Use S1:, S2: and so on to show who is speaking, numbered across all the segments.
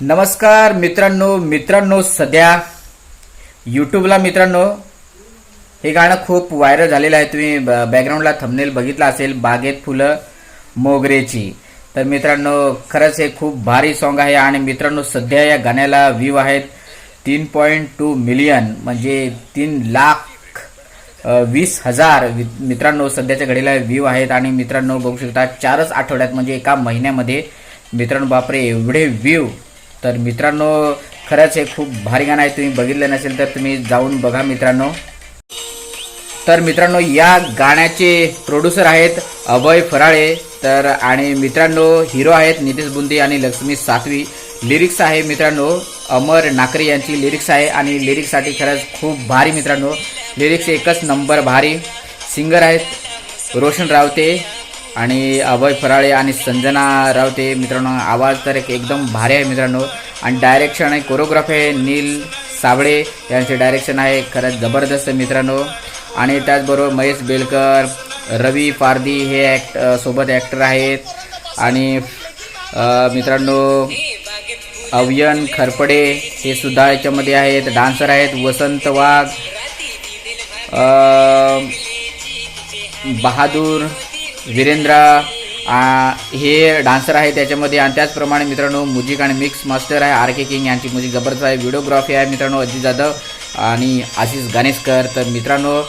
S1: नमस्कार मित्रांनो मित्रांनो सध्या यूट्यूबला मित्रांनो हे गाणं खूप व्हायरल झालेलं आहे. तुम्ही बॅकग्राऊंडला थंबनेल बघितलं असेल बागेत फुलं मोगरेची तर मित्रांनो खरंच हे खूप भारी सॉन्ग आहे आणि मित्रांनो सध्या या गाण्याला व्ह्यू आहेत तीन पॉईंट टू मिलियन म्हणजे तीन लाख वीस हजार वि- मित्रांनो सध्याच्या घडीला व्ह्यू आहेत. आणि मित्रांनो बघू शकता चारच आठवड्यात म्हणजे एका महिन्यामध्ये मित्रांनो बापरे एवढे व्ह्यू तर मित्रांनो खरंच हे खूप भारी गाणं आहे. तुम्ही बघितलं नसेल तर तुम्ही जाऊन बघा मित्रांनो. तर मित्रांनो या गाण्याचे प्रोड्युसर आहेत अभय फराळे तर आणि मित्रांनो हिरो आहेत नितेश बुंदी आणि लक्ष्मी सातवी. लिरिक्स आहे मित्रांनो अमर नाकरे यांची लिरिक्स आहे आणि लिरिक्ससाठी खरंच खूप भारी मित्रांनो. लिरिक्स एकच नंबर भारी. सिंगर आहेत रोशन रावते आणि अभय फराळे आणि संजना रावते. मित्रांनो आवाज तर एक एकदम भारी आहे मित्रांनो. आणि डायरेक्शन आहे कोरिओग्राफी आहे नील साबळे. यांचे डायरेक्शन आहे खरंच जबरदस्त मित्रांनो. आणि त्याचबरोबर महेश बेलकर रवी पारदी हे ॲक्ट सोबत ॲक्टर आहेत. आणि मित्रांनो अवयन खरपडे हे सुद्धा याच्यामध्ये आहेत. डान्सर आहेत वसंत वाघ बहादूर वीरेंद्र हे डान्सर आहे त्याच्यामध्ये. आणि त्याचप्रमाणे मित्रांनो म्युझिक आणि मिक्स मास्टर आहे आर के किंग यांची म्युझिक जबरदस्त आहे. व्हिडिओग्राफी आहे मित्रांनो अजित जाधव आणि आशिष गणेशकर तर मित्रांनो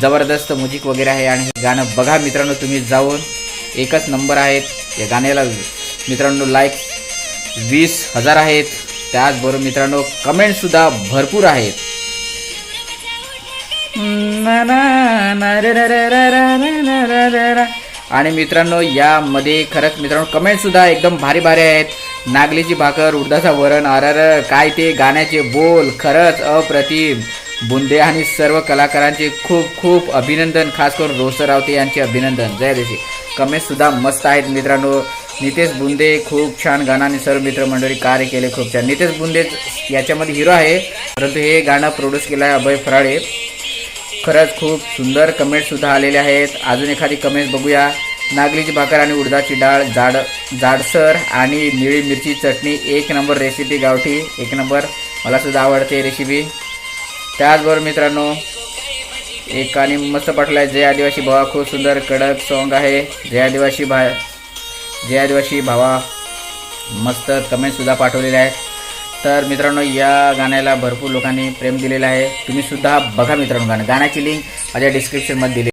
S1: जबरदस्त म्युझिक वगैरे आहे आणि हे गाणं बघा मित्रांनो तुम्ही जाऊन. एकच नंबर आहेत. या गाण्याला मित्रांनो लाईक वीस हजार आहेत. त्याचबरोबर मित्रांनो कमेंटसुद्धा भरपूर आहेत. आणि मित्रांनो यामध्ये खरंच मित्रांनो कमेंट सुद्धा एकदम भारी भारी आहेत. नागलीची भाकर उडदाचा वरण अरर काय ते गाण्याचे बोल. खरंच अप्रतिम. बुंदे आणि सर्व कलाकारांचे खूप खूप अभिनंदन खास करून रोसर रावते यांचे अभिनंदन. जय देशी कमेंट सुद्धा मस्त आहेत मित्रांनो. नितेश बुंदे खूप छान गाणं आणि सर्व मित्रमंडळी कार्य केले खूप छान. नितेश बुंदे याच्यामध्ये हिरो आहे. परंतु हे गाणं प्रोड्यूस केलं आहे अभय फराळे खरंच खूप सुंदर कमेंट सुद्धा आलेले आहेत. अजून एखादी कमेंट बघूया. नागलीची भाकर आणि उडदाची डाळ जाड जाडसर आणि निळी मिरची चटणी एक नंबर रेसिपी गावठी एक नंबर मला सुद्धा आवडते रेसिपी त्याचबरोबर मित्रांनो एक आणि मस्त पाठवलं आहे जय आदिवासी भावा. खूप सुंदर कडक सॉन्ग आहे. जय आदिवासी भा जय आदिवासी भावा. मस्त कमेंटसुद्धा पाठवलेले आहेत. तर मित्रांनो या गाण्याला भरपूर लोकांनी प्रेम दिलेलं आहे. तुम्ही सुद्धा बघा मित्रांनो गाणं. गाण्याची लिंक माझ्या डिस्क्रिप्शनमध्ये दिली